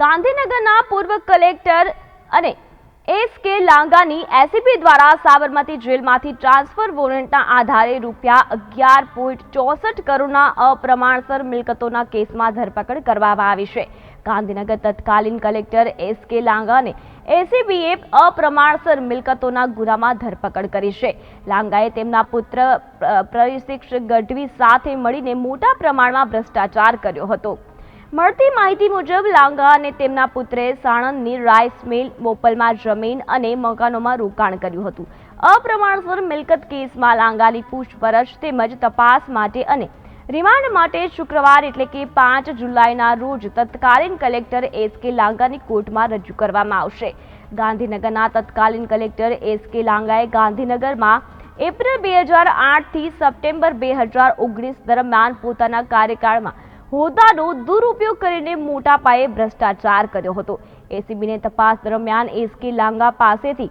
ગાંધીનગરના પૂર્વ કલેક્ટર અને એસ કે લાંગાની એસીબી દ્વારા સાબરમતી જેલમાંથી ટ્રાન્સફર વોરંટના આધારે રૂપિયા અગિયાર પોઈન્ટ ચોસઠ કરોડના અપ્રમાણસર મિલકતોના કેસમાં ધરપકડ કરવામાં આવી છે. ગાંધીનગર તત્કાલીન કલેક્ટર એસ કે લાંગાને એસીબીએ અપ્રમાણસર મિલકતોના ગુનામાં ધરપકડ કરી છે. લાંગાએ તેમના પુત્ર પ્રયુષિક્ષ ગઢવી સાથે મળીને મોટા પ્રમાણમાં ભ્રષ્ટાચાર કર્યો હતો. મળતી માહિતી મુજબ, લાંગા અને તેમના પુત્રે સાણંદની રાઈસ મિલ બોપલમાં જમીન અને મકાનોમાં રોકાણ કર્યું હતું. અપ્રમાણસર મિલકત કેસમાં લાંગાની પૂછપરછ તેમજ તપાસ માટે અને રિમાન્ડ માટે શુક્રવાર એટલે કે પાંચ જુલાઈના રોજ તત્કાલીન કલેક્ટર એસ કે લાંગાની કોર્ટમાં રજૂ કરવામાં આવશે. ગાંધીનગરના તત્કાલીન કલેક્ટર એસ કે લાંગાએ ગાંધીનગરમાં એપ્રિલ બે હજાર આઠથી સપ્ટેમ્બર બે હજાર ઓગણીસ દરમિયાન પોતાના કાર્યકાળમાં હોદ્દાનો દુરુપયોગ કરીને મોટા પાયે ભ્રષ્ટાચાર કર્યો હતો. એસીબીને તપાસ દરમિયાન એસ કે લાંગા પાસેથી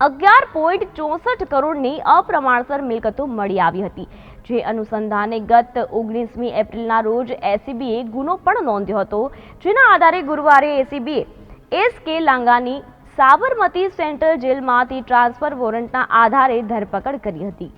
અગિયાર પોઈન્ટ ચોસઠ કરોડની અપ્રમાણસર મિલકતો મળી આવી હતી. જે અનુસંધાને ગત ઓગણીસમી એપ્રિલના રોજ એસીબીએ ગુનો પણ નોંધ્યો હતો. જેના આધારે ગુરુવારે એસીબીએ એસ કે લાંગાની સાબરમતી સેન્ટ્રલ જેલમાંથી ટ્રાન્સફર વોરંટના આધારે ધરપકડ કરી હતી.